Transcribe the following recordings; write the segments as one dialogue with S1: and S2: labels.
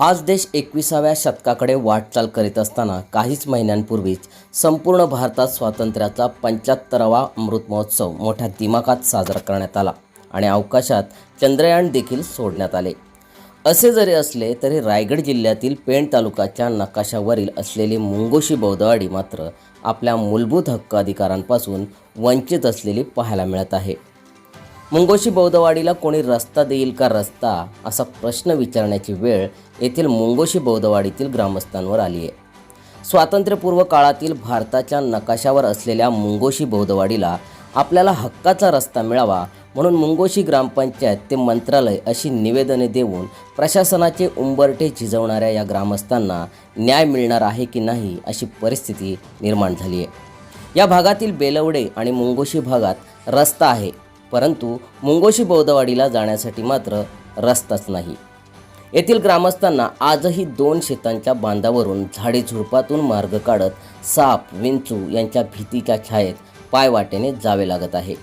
S1: आज देश एकविसाव्या शतकाकडे वाटचाल करीत असताना काहीच महिन्यांपूर्वीच संपूर्ण भारतात स्वातंत्र्याचा पंच्याहत्तरावा अमृत महोत्सव मोठ्या दिमाखात साजरा करण्यात आला आणि अवकाशात चंद्रयान देखील सोडण्यात आले. असे जरी असले तरी रायगड जिल्ह्यातील पेण तालुक्याच्या नकाशावरील असलेली मुंगोशी बौद्धवाडी मात्र आपल्या मूलभूत हक्क अधिकारांपासून वंचित असलेली पाहायला मिळत आहे. मुंगोशी बौद्धवाडीला कोणी रस्ता देईल का रस्ता असा प्रश्न विचारण्याची वेळ येथील मुंगोशी बौद्धवाडीतील ग्रामस्थांवर आली आहे. स्वातंत्र्यपूर्व काळातील भारताच्या नकाशावर असलेल्या मुंगोशी बौद्धवाडीला आपल्याला हक्काचा रस्ता मिळावा म्हणून मुंगोशी ग्रामपंचायत ते मंत्रालय अशी निवेदने देऊन प्रशासनाचे उंबरठे झिजवणाऱ्या या ग्रामस्थांना न्याय मिळणार आहे की नाही अशी परिस्थिती निर्माण झाली आहे. या भागातील बेलवडे आणि मुंगोशी भागात रस्ता आहे. परंतु मुंगोशी बौद्धवाडीला जाण्यासाठी मात्र रस्ताच नाही. येथील ग्रामस्थांना आजही दोन शेतांच्या बांधावरून झाडे झुडपातून मार्ग काढत साप विंचू यांच्या भीतीच्या छायेत पायवाटेने जावे लागत आहे.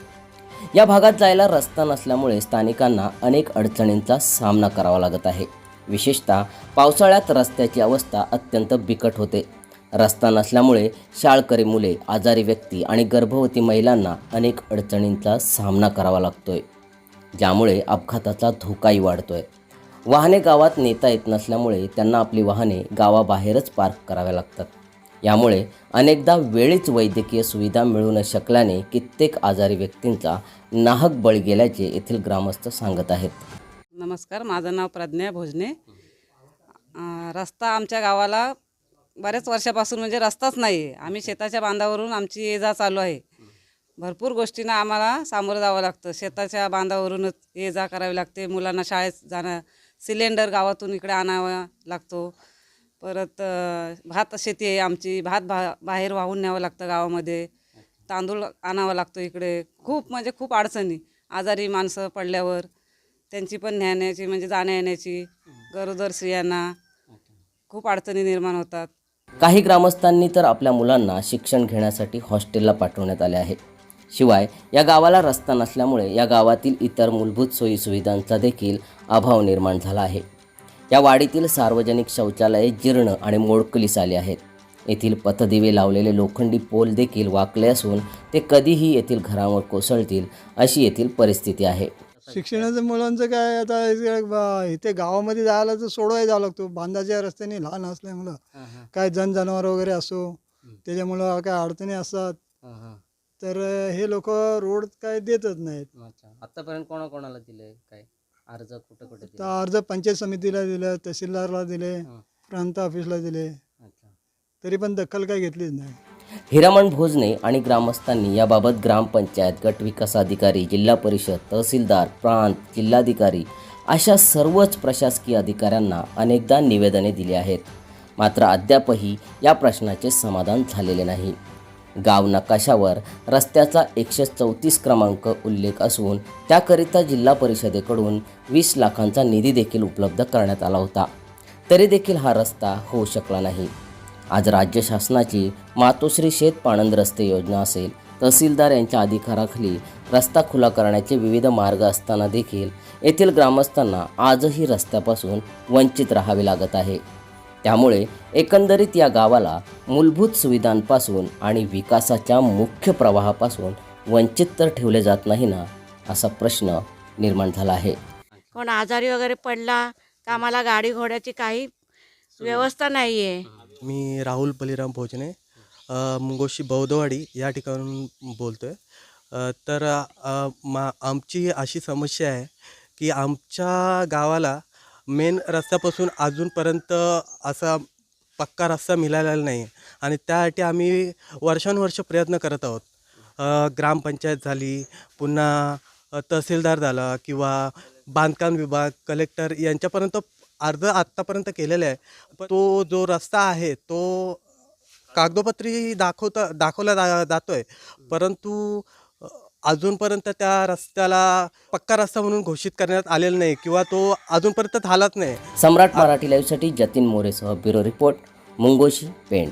S1: या भागात जायला रस्ता नसल्यामुळे स्थानिकांना अनेक अडचणींचा सामना करावा लागत आहे. विशेषतः पावसाळ्यात रस्त्याची अवस्था अत्यंत बिकट होते. रस्ता नसल्यामुळे शाळकरी मुले आजारी व्यक्ती आणि गर्भवती महिलांना अनेक अडचणींचा सामना करावा लागतोय. ज्यामुळे अपघाताचा धोकाही वाढतोय. वाहने गावात नेता येत नसल्यामुळे त्यांना आपली वाहने गावाबाहेरच पार्क कराव्या लागतात. यामुळे अनेकदा वेळीच वैद्यकीय सुविधा मिळू न शकल्याने कित्येक आजारी व्यक्तींचा नाहक बळी गेल्याचे येथील ग्रामस्थ सांगत आहेत.
S2: नमस्कार माझं नाव प्रज्ञा भोजने. रस्ता आमच्या गावाला बऱ्याच वर्षापासून म्हणजे रस्ताच नाही आहे. आम्ही शेताच्या बांधावरून आमची ये जा चालू आहे. भरपूर गोष्टींना आम्हाला सामोरं जावं लागतं. शेताच्या बांधावरूनच ये जा करावी लागते. मुलांना शाळेत जाणं सिलेंडर गावातून इकडे आणावा लागतो. परत भात शेती आहे आमची. भात बा बाहेर वाहून न्यावं लागतं गावामध्ये. तांदूळ आणावा लागतो इकडे. खूप म्हणजे खूप अडचणी. आजारी माणसं पडल्यावर त्यांची पण न्याण्याची म्हणजे जाण्या येण्याची गरोदर स्त्रियांना खूप अडचणी निर्माण होतात.
S1: काही ग्रामस्थांनी तर आपल्या मुलांना शिक्षण घेण्यासाठी हॉस्टेलला पाठवण्यात आले आहे. शिवाय या गावाला रस्ता नसल्यामुळे या गावातील इतर मूलभूत सोयीसुविधांचा देखील अभाव निर्माण झाला आहे. या वाडीतील सार्वजनिक शौचालये जीर्ण आणि मोडकलीस आली आहेत. येथील पथदिवे लावलेले लोखंडी पोल देखील वाकले असून ते कधीही येथील घरावर कोसळतील अशी येथील परिस्थिती आहे.
S3: शिक्षणाचं मुलांचं काय आता इथे ब- इथे गावामध्ये जायला तर सोडवायला जावं लागतो. बांधाच्या रस्त्याने लहान असल्यामुळं. काय जन जनावर वगैरे असो त्याच्यामुळं काय अडचणी असतात. तर हे लोक रोड काय देतच नाहीत.
S1: अच्छा. आतापर्यंत कोणाकोणाला दिले काय? अर्ज कुठं कुठे
S3: तर अर्ज पंचायत समितीला दिलं तहसीलदारला दिले प्रांत ऑफिसला दिले.
S1: अच्छा.
S3: तरी पण दखल काय घेतलीच नाही.
S1: हिरामण भोजने आणि ग्रामस्थांनी याबाबत ग्रामपंचायत गट विकास अधिकारी जिल्हा परिषद तहसीलदार प्रांत जिल्हाधिकारी अशा सर्वच प्रशासकीय अधिकाऱ्यांना अनेकदा निवेदने दिली आहेत. मात्र अद्यापही या प्रश्नाचे समाधान झालेले नाही. गाव नकाशावर रस्त्याचा एकशे चौतीस क्रमांक उल्लेख असून त्याकरिता जिल्हा परिषदेकडून वीस लाखांचा निधी देखील उपलब्ध करण्यात आला होता. तरी देखील हा रस्ता होऊ शकला नाही. आज राज्य शासनाची मातोश्री शेत पाणंद रस्ते योजना असेल तहसीलदार यांच्या अधिकाराखाली रस्ता खुला करण्याचे विविध मार्ग असताना देखील येथील ग्रामस्थांना आजही रस्त्यापासून वंचित राहावे लागत आहे. त्यामुळे एकंदरीत या गावाला मूलभूत सुविधांपासून आणि विकासाच्या मुख्य प्रवाहापासून वंचित तर ठेवले जात नाही ना असा प्रश्न निर्माण झाला आहे.
S4: कोण आजारी वगैरे पडला तर आम्हाला गाडी घोड्याची काही व्यवस्था नाही आहे
S5: मी राहुल बलिराम भोजने मुंगोशी बौद्धवाडी या ठिकाणून बोलतो आहे तर अ, मा आमची अशी समस्या आहे की आमच्या गावाला मेन रस्त्यापासून अजूनपर्यंत असा पक्का रस्ता मिळालेला नाही आहे आणि त्यासाठी आम्ही वर्षानुवर्ष प्रयत्न करत आहोत. अ, ग्रामपंचायत झाली पुन्हा अ, तहसीलदार झाला किंवा बांधकाम विभाग कलेक्टर यांच्यापर्यंत अर्ज आत्तापर्यंत केलेले आहे. पण तो जो रस्ता आहे तो कागदोपत्री दाखवता दाखवला जा जातोय. परंतु अ, अजूनपर्यंत त्या रस्त्याला पक्का रस्ता म्हणून घोषित करण्यात आलेला नाही किंवा तो अजूनपर्यंत झालाच नाही.
S1: सम्राट मराठी लाईव्हसाठी जतीन मोरेसह ब्युरो रिपोर्ट मुंगोशी पेण.